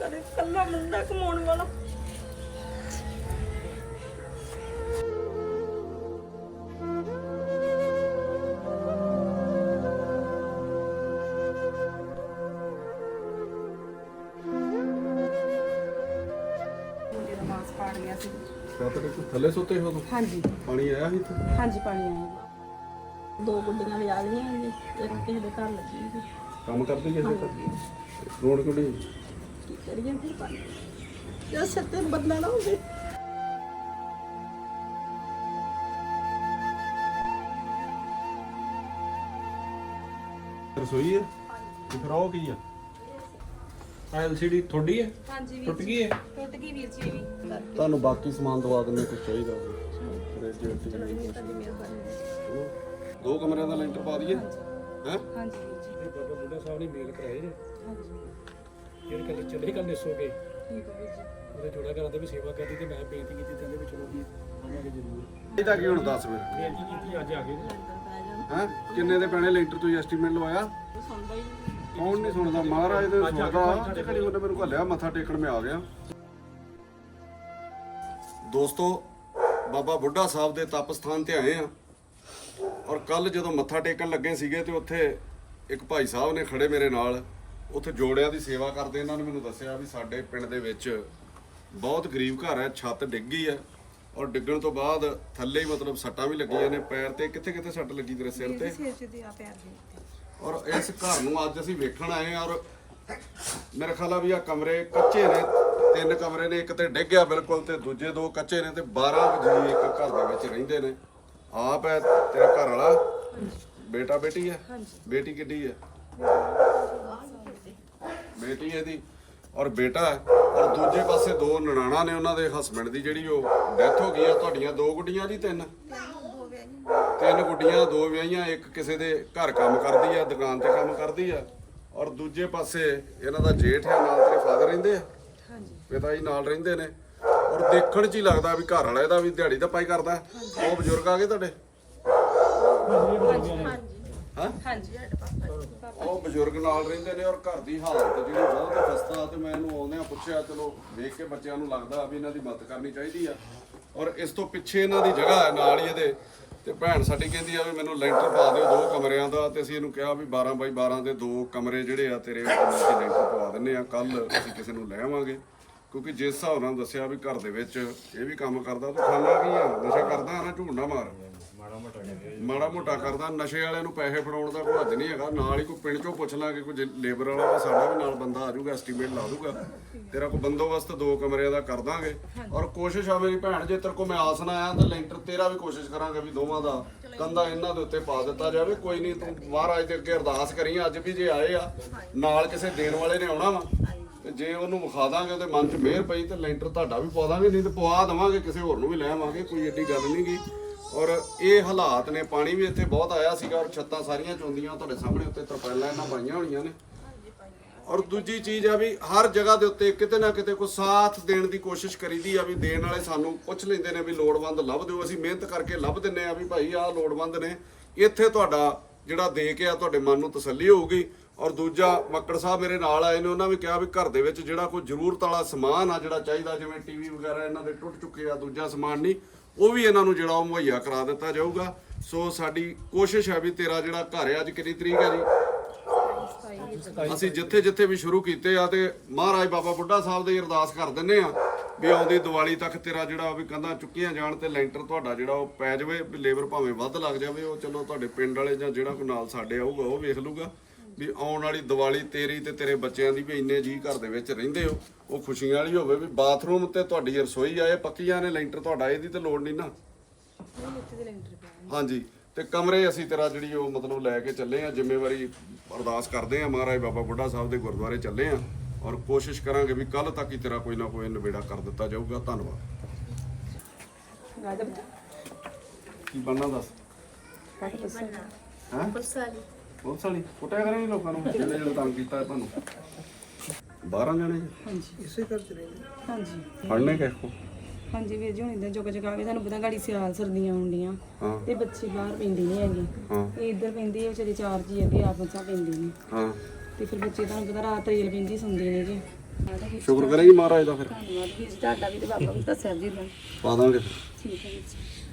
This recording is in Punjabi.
ਕਰੇ ਕੱਲਾ ਮੁੰਡਾ ਕਮਾਉਣ ਵਾਲਾ। ਮੁੰਡੇ ਦਾ ਮਾਸ ਪਾੜ ਗਿਆ ਸੀ। ਰਾਤ ਦੇ ਥੱਲੇ ਸੁੱਤੇ ਹੋ ਤੂੰ ਹਾਂਜੀ। ਪਾਣੀ ਆਇਆ ਸੀ ਇੱਥੇ? ਹਾਂਜੀ ਪਾਣੀ ਆਇਆ ਦੋ ਗੁੱਡੀਆਂ ਲਿਆ ਲਈਆਂ ਜੀ ਇੱਕ ਕਿਸੇ ਦੇ ਘਰ ਲੱਗੀ ਜੀ ਕੰਮ ਕਰਦੀ ਕਿਸੇ ਦਾ ਰੋਣ ਕਿਉਂ ਨਹੀਂ ਕੀ ਕਰੀਏ ਫਿਰ ਪਾਣੀ ਜੇ ਸਿਰ ਤੇ ਬੰਦਾ ਨਾ ਹੋਵੇ ਰਸੋਈ ਹੈ? ਤੇ ਫਿਰ ਉਹ ਕੀ ਆ? ਐਲਸੀਡੀ ਤੁਹਾਡੀ ਹੈ? ਹਾਂਜੀ ਟੁੱਟ ਗਈ ਹੈ? ਟੁੱਟ ਗਈ ਵੀਰ ਜੀ ਵੀ। ਤੁਹਾਨੂੰ ਬਾਕੀ ਸਮਾਨ ਦਵਾ ਦਿੰਦੇ ਕੁਝ ਚਾਹੀਦਾ। ਹੋਵੇ ਦੋ ਕਮਰਿਆਂ ਦਾ ਲੈਂਟਰ ਪਾ ਦਈਏ। ਹੈ? ਹਾਂਜੀ ਵੀਰ ਜੀ। ਬਾਬਾ ਬੁੱਢਾ ਸਾਹਿਬ ਨੇ ਮੇਲ ਕਰਾਏ ਜੇ ਹਾਂਜੀ। ਜਿਹੜੇ ਕੱਲ ਚੱਲੇ ਕੱਲ ਨਿਸੋ ਗਏ ਠੀਕ ਹੈ ਵੀਰ ਜੀ। ਉਹਦੇ ਜੋੜਾ ਘਰਾਂ ਦੇ ਵੀ ਸੇਵਾ ਕਰਦੀ ਤੇ ਮੈਂ ਬੇਨਤੀ ਕੀਤੀ ਤੇ ਵੀ ਚਲੋ ਵੀ ਆਵਾਂਗੇ ਜ਼ਰੂਰ। ਇਹਦਾ ਕੀ ਹੁਣ ਦੱਸ ਫਿਰ? ਬੇਨਤੀ ਕੀਤੀ ਅੱਜ ਆ ਗਏ ਨੇ ਹੈ? ਕਿੰਨੇ ਦੇ ਪੈਣੇ ਲੈਂਟਰ ਤੁਸੀਂ ਐਸਟੀਮੇਟ ਲਵਾਇਆ? ਸੁਣਦਾ ਹੀ ਨਹੀਂ। ਕੌਣ ਨਹੀਂ ਸੁਣਦਾ? ਮਹਾਰਾਜ ਦੇ ਸੁਣਦਾ। ਤੇ ਕਦੀ ਉਹਨੇ ਮੈਨੂੰ ਘੱਲਿਆ ਮੱਥਾ ਟੇਕਣ ਮੈਂ ਆ ਗਿਆ। ਦੋਸਤੋ ਬਾਬਾ ਬੁੱਢਾ ਸਾਹਿਬ ਦੇ ਤਪ ਸਥਾਨ ਤੇ ਆਏ ਆ। ਔਰ ਕੱਲ ਜਦੋਂ ਮੱਥਾ ਟੇਕਣ ਲੱਗੇ ਸੀਗੇ ਤੇ ਉੱਥੇ ਇੱਕ ਭਾਈ ਸਾਹਿਬ ਨੇ ਖੜੇ ਮੇਰੇ ਨਾਲ। ਉੱਥੇ ਜੋੜਿਆਂ ਦੀ ਸੇਵਾ ਕਰਦੇ ਇਹਨਾਂ ਨੇ ਮੈਨੂੰ ਦੱਸਿਆ ਵੀ ਸਾਡੇ ਪਿੰਡ ਦੇ ਵਿੱਚ ਬਹੁਤ ਗਰੀਬ ਘਰ ਹੈ ਛੱਤ ਡਿੱਗ ਗਈ ਹੈ ਔਰ ਡਿੱਗਣ ਤੋਂ ਬਾਅਦ ਥੱਲੇ ਹੀ ਮਤਲਬ ਸੱਟਾਂ ਵੀ ਲੱਗੀਆਂ ਨੇ ਪੈਰ ਤੇ ਕਿੱਥੇ ਕਿੱਥੇ ਸੱਟ ਲੱਗੀ ਤੇਰੇ ਸਿਰ ਤੇ? ਔਰ ਇਸ ਘਰ ਨੂੰ ਅੱਜ ਅਸੀਂ ਵੇਖਣ ਆਏ ਔਰ ਮੇਰੇ ਖਿਆਲ ਆ ਵੀ ਆ ਕਮਰੇ ਕੱਚੇ ਨੇ ਤਿੰਨ ਕਮਰੇ ਨੇ ਇੱਕ ਤੇ ਡਿੱਗ ਗਿਆ ਬਿਲਕੁਲ ਤੇ ਦੂਜੇ ਦੋ ਕੱਚੇ ਨੇ ਤੇ 12 ਜੀ ਇੱਕ ਘਰ ਦੇ ਵਿੱਚ ਰਹਿੰਦੇ ਨੇ। ਆਪ ਹੈ ਤੇਰਾ ਘਰ ਵਾਲਾ? ਬੇਟਾ ਬੇਟੀ ਹੈ? ਬੇਟੀ ਕਿੱਡੀ ਹੈ? ਬੇਟੀ ਇਹਦੀ ਔਰ ਬੇਟਾ ਹੈ। ਔਰ ਦੂਜੇ ਪਾਸੇ ਦੋ ਨਨਾਣਾ ਨੇ ਉਹਨਾਂ ਦੇ ਹਸਬੰਡ ਦੀ ਜਿਹੜੀ ਉਹ ਡੈਥ ਹੋ ਗਈ ਆ ਤੁਹਾਡੀਆਂ ਦੋ ਗੁੱਡੀਆਂ ਜੀ ਤਿੰਨ? ਤਿੰਨ ਗੁੱਡੀਆਂ ਦੋ ਵਿਆਹੀਆਂ ਇੱਕ ਕਿਸੇ ਦੇ ਘਰ ਕੰਮ ਕਰਦੀ ਆ ਦੁਕਾਨ ਤੇ ਕੰਮ ਕਰਦੀ ਆ। ਔਰ ਦੂਜੇ ਪਾਸੇ ਇਹਨਾਂ ਦਾ ਜੇਠ ਹੈ ਨਾਲ ਤੇਰੇ ਫਾਦਰ ਰਹਿੰਦੇ ਆ? ਹਾਂਜੀ। ਪਿਤਾ ਜੀ ਨਾਲ ਰਹਿੰਦੇ ਨੇ। ਔਰ ਦੇਖਣ 'ਚ ਹੀ ਲੱਗਦਾ ਵੀ ਘਰ ਵਾਲਾ ਇਹਦਾ ਵੀ ਦਿਹਾੜੀ ਦਾ ਪਾਈ ਕਰਦਾ ਹੈ। ਉਹ ਬਜ਼ੁਰਗ ਆ ਗਏ ਤੁਹਾਡੇ? ਹਾਂ? ਹਾਂਜੀ ਉਹ ਬਜ਼ੁਰਗ ਨਾਲ ਰਹਿੰਦੇ ਨੇ ਔਰ ਘਰ ਦੀ ਹਾਲਤ ਜਿਹੜੀ ਬਹੁਤ ਹੀ ਖਸਤਾ ਤੇ ਮੈਂ ਇਹਨੂੰ ਆਉਂਦਿਆਂ ਪੁੱਛਿਆ, ਚਲੋ ਵੇਖ ਕੇ ਬੱਚਿਆਂ ਨੂੰ ਲੱਗਦਾ ਵੀ ਇਹਨਾਂ ਦੀ ਮਦਦ ਕਰਨੀ ਚਾਹੀਦੀ ਆ। ਔਰ ਇਸ ਤੋਂ ਪਿੱਛੇ ਇਹਨਾਂ ਦੀ ਜਗ੍ਹਾ ਹੈ ਨਾਲ ਹੀ ਇਹਦੇ। ਤੇ ਭੈਣ ਸਾਡੀ ਕਹਿੰਦੀ ਆ ਵੀ ਮੈਨੂੰ ਲੈਂਟਰ ਪਾ ਦਿਓ ਦੋ ਕਮਰਿਆਂ ਦਾ ਤੇ ਅਸੀਂ ਇਹਨੂੰ ਕਿਹਾ ਵੀ 12 ਬਾਈ 12 ਦੇ ਦੋ ਕਮਰੇ ਜਿਹੜੇ ਆ ਤੇਰੇ ਅਸੀਂ ਲੈਂਟਰ ਪਵਾ ਦਿੰਨੇ ਆ। ਕੱਲ ਅਸੀਂ ਕਿਸੇ ਨੂੰ ਲੈ ਆਵਾਂਗੇ। ਕਿਉਂਕਿ ਜਿਸ ਹਿਸਾਬ ਨਾਲ ਦੱਸਿਆ ਵੀ ਘਰ ਦੇ ਵਿੱਚ ਇਹ ਵੀ ਕੰਮ ਕਰਦਾ, ਤੂੰ ਖਾਣਾ ਕੀ ਆ? ਨਸ਼ਾ ਕਰਦਾ ਨਾ ਝੂਠ ਨਾ ਮਾਰ। ਮਾੜਾ ਮੋਟਾ ਕਰਦਾ ਨਸ਼ੇ ਵਾਲਿਆਂ ਨੂੰ ਪੈਸੇ ਫੜਾਉਣ ਦਾ ਕੋਈ ਹੱਦ ਨਹੀਂ ਹੈਗਾ। ਨਾਲ ਹੀ ਕੋਈ ਪਿੰਡ ਚੋਂ ਪੁੱਛ ਲਾਂਗੇ ਕੋਈ ਲੇਬਰ ਵਾਲਾ ਸਾਡਾ ਵੀ ਨਾਲ ਬੰਦਾ ਆ ਜਾਊਗਾ ਐਸਟੀਮੇਟ ਲਾ ਦੂਗਾ ਤੇਰਾ ਕੋਈ ਬੰਦੋਬਸਤ ਦੋ ਕਮਰਿਆਂ ਦਾ ਕਰ ਦਾਂਗੇ। ਔਰ ਕੋਸ਼ਿਸ਼ ਆ ਮੇਰੀ ਭੈਣ ਜੇ ਤੇਰੇ ਕੋ ਮੈਂ ਆਸ ਨਾ ਆਇਆ ਤਾਂ ਲੈਂਟਰ ਤੇਰਾ ਵੀ ਕੋਸ਼ਿਸ਼ ਕਰਾਂਗੇ ਵੀ ਦੋਵਾਂ ਦਾ ਕੰਦਾ ਇਹਨਾਂ ਦੇ ਉੱਤੇ ਪਾ ਦਿੱਤਾ ਜਾਵੇ। ਕੋਈ ਨਹੀਂ ਤੂੰ ਮਹਾਰਾਜ ਦੇ ਅੱਗੇ ਅਰਦਾਸ ਕਰੀ ਅੱਜ ਵੀ ਜੇ ਆਏ ਆ ਨਾਲ ਕਿਸੇ ਦੇਣ ਵਾਲੇ ਨੇ ਆਉਣਾ ਵਾ ਤੇ ਜੇ ਉਹਨੂੰ ਵਿਖਾ ਦਾਂਗੇ ਉਹਦੇ ਮਨ 'ਚ ਮਿਹਰ ਪਈ ਤੇ ਲੈਂਟਰ ਤੁਹਾਡਾ ਵੀ ਪਵਾ ਦਾਂਗੇ ਨਹੀਂ ਤੇ ਪਵਾ ਦੇਵਾਂਗੇ ਕਿਸੇ ਹੋਰ ਨੂੰ ਵੀ ਲੈ ਆਵਾਂਗੇ ਕੋਈ ਏਡੀ ਗੱਲ ਨਹੀਂ ਗੀ। ਔਰ ਇਹ ਹਾਲਾਤ ਨੇ, ਪਾਣੀ ਵੀ ਇੱਥੇ ਬਹੁਤ ਆਇਆ ਸੀਗਾ ਔਰ ਛੱਤਾਂ ਸਾਰੀਆਂ ਚੋਂਦੀਆਂ ਤੁਹਾਡੇ ਸਾਹਮਣੇ ਉੱਤੇ ਤਰਪਾਲਾਂ ਇਹਨਾਂ ਪਾਈਆਂ ਹੋਣੀਆਂ ਨੇ। ਔਰ ਦੂਜੀ ਚੀਜ਼ ਆ ਵੀ ਹਰ ਜਗ੍ਹਾ ਦੇ ਉੱਤੇ ਕਿਤੇ ਨਾ ਕਿਤੇ ਕੋਈ ਸਾਥ ਦੇਣ ਦੀ ਕੋਸ਼ਿਸ਼ ਕਰੀਦੀ ਆ ਵੀ ਦੇਣ ਵਾਲੇ ਸਾਨੂੰ ਪੁੱਛ ਲੈਂਦੇ ਨੇ ਵੀ ਲੋੜਵੰਦ ਲੱਭ ਦਿਓ। ਅਸੀਂ ਮਿਹਨਤ ਕਰਕੇ ਲੱਭ ਦਿੰਨੇ ਆ ਵੀ ਭਾਈ ਆਹ ਲੋੜਵੰਦ ਨੇ। ਇੱਥੇ ਤੁਹਾਡਾ ਜਿਹੜਾ ਦੇ ਕੇ ਆ, ਤੁਹਾਡੇ ਮਨ ਨੂੰ ਤਸੱਲੀ ਹੋਊਗੀ। ਔਰ ਦੂਜਾ, ਮੱਕੜ ਸਾਹਿਬ ਮੇਰੇ ਨਾਲ ਆਏ ਨੇ, ਉਹਨਾਂ ਵੀ ਕਿਹਾ ਵੀ ਘਰ ਦੇ ਵਿੱਚ ਜਿਹੜਾ ਕੋਈ ਜ਼ਰੂਰਤ ਵਾਲਾ ਸਮਾਨ ਆ ਜਿਹੜਾ ਚਾਹੀਦਾ, ਜਿਵੇਂ ਟੀਵੀ ਵਗੈਰਾ ਇਹਨਾਂ ਦੇ ਟੁੱਟ ਚੁੱਕੇ ਆ, ਦੂਜਾ ਸਮਾਨ ਨਹੀਂ। ਉਹ ਵੀ ਇਹਨਾਂ ਨੂੰ ਜਿਹੜਾ ਉਹ ਮੁਹੱਈਆ ਕਰਾ ਦਿੱਤਾ ਜਾਊਗਾ। ਸੋ ਸਾਡੀ ਕੋਸ਼ਿਸ਼ ਹੈ ਵੀ ਤੇਰਾ ਜਿਹੜਾ ਘਰ ਹੈ, ਅੱਜ ਕਿੰਨੀ ਤਰੀਕ ਹੈ ਜੀ? ਅਸੀਂ ਜਿੱਥੇ ਜਿੱਥੇ ਵੀ ਸ਼ੁਰੂ ਕੀਤੇ ਆ ਤੇ ਮਹਾਰਾਜ ਬਾਬਾ ਬੁੱਢਾ ਸਾਹਿਬ ਦੇ ਅਰਦਾਸ ਕਰ ਦਿੰਨੇ ਆ ਵੀ ਆਉਂਦੀ ਦੀਵਾਲੀ ਤੱਕ ਤੇਰਾ ਜਿਹੜਾ ਵੀ ਕੰਧਾਂ ਚੁੱਕੀਆਂ ਜਾਣ ਤੇ ਲੈਂਟਰ ਤੁਹਾਡਾ ਜਿਹੜਾ ਉਹ ਪੈ ਜਾਵੇ, ਵੀ ਲੇਬਰ ਭਾਵੇਂ ਵੱਧ ਲੱਗ ਜਾਵੇ, ਉਹ ਚਲੋ ਤੁਹਾਡੇ ਪਿੰਡ ਵਾਲੇ ਜਾਂ ਜਿਹੜਾ ਕੋਈ ਨਾਲ ਸਾਡੇ ਆਊਗਾ, ਉਹ ਵੇਖ ਲੂਗਾ ਵੀ ਆਉਣ ਵਾਲੀ ਦੀਵਾਲੀ ਤੇਰੀ ਤੇ ਤੇਰੇ ਬੱਚਿਆਂ ਦੀ ਵੀ ਇੰਨੇ ਜੀ ਘਰ ਦੇ ਵਿੱਚ ਰਹਿੰਦੇ ਹੋ। ਉਹ ਖੁਸ਼ੀਆਂ ਵਾਲੀ ਹੋਵੇ ਵੀ ਬਾਥਰੂਮ ਤੇ ਤੁਹਾਡੀ ਰਸੋਈ ਆਏ ਪੱਕੀਆਂ ਨੇ ਲੈਂਟਰ ਤੁਹਾਡਾ ਇਹਦੀ ਤੇ ਲੋੜ ਨਹੀਂ ਨਾ। ਹਾਂਜੀ ਤੇ ਕਮਰੇ ਅਸੀਂ ਤੇਰਾ ਜਿਹੜੀ ਉਹ ਮਤਲਬ ਲੈ ਕੇ ਚੱਲੇ ਆ ਜ਼ਿੰਮੇਵਾਰੀ ਅਰਦਾਸ ਕਰਦੇ ਆ ਮਹਾਰਾਜ ਬਾਬਾ ਬੁੱਢਾ ਸਾਹਿਬ ਦੇ ਗੁਰਦੁਆਰੇ ਚੱਲੇ ਆ ਔਰ ਕੋਸ਼ਿਸ਼ ਕਰਾਂਗੇ ਵੀ ਕੱਲ ਤੱਕ ਹੀ ਤੇਰਾ ਕੋਈ ਨਾ ਕੋਈ ਨਿਬੇੜਾ ਕਰ ਦਿੱਤਾ ਜਾਊਗਾ। ਧੰਨਵਾਦ। ਕੀ ਬਣਨਾ ਦੱਸ? ਕੱਟ ਦੱਸੋ ਹੈ ਬਹੁਤ ਸਾਲੀ ਕੁੱਟਿਆ ਕਰੇ ਲੋਕਾਂ ਨੂੰ। ਜਿਹਨੇ ਜਿਹਨੇ ਤੰਗ ਕੀਤਾ ਤੁਹਾਨੂੰ 12 ਜਣੇ ਹਾਂਜੀ। ਇਸੇ ਘਰ ਚ ਰਹਿੰਦੇ। ਹਾਂਜੀ। ਫੜਨੇ ਕਿਸ ਕੋ ਹਾਂਜੀ ਵੀਰ ਜੀ ਹੁਣ ਇਦਾਂ ਚੁੱਕ ਚੁਕਾ ਕੇ ਤੁਹਾਨੂੰ ਪਤਾ ਗਾੜੀ ਸਿਆਲ ਸਰਦੀਆਂ ਹੁੰਦੀਆਂ ਹਾਂ। ਤੇ ਬੱਚੇ ਬਾਹਰ ਪੈਂਦੇ ਨਹੀਂ ਹੈਗੇ। ਹਾਂ। ਇਹ ਇੱਧਰ ਪੈਂਦੇ ਆ ਵਿਚਾਰੇ ਚਾਰ ਜੀ ਅੱਗੇ ਆਪ ਬੱਚਾ ਪੈਂਦੇ ਨੇ। ਹਾਂ। ਤੇ ਫਿਰ ਬੱਚੇ ਤੁਹਾਨੂੰ ਪਤਾ ਰਾਤ ਰੇਲ ਪੈਂਦੀ ਸੁਣਦੇ ਨੇ ਜੀ। ਸ਼ੁਕਰ ਕਰੇਗੀ ਮਹਾਰਾਜ ਦਾ ਫਿਰ। ਧੰਨਵਾਦ ਵੀਰ ਜੀ ਤੁਹਾਡਾ ਵੀ ਤੇ ਬਾਬਾ ਵੀ ਤਾਂ ਸਾਹਿਬ ਜੀ ਦਾ। ਪਾ ਦਾਂਗੇ। ਫਿਰ ਠੀਕ ਹੈ ਵੀਰ ਜੀ।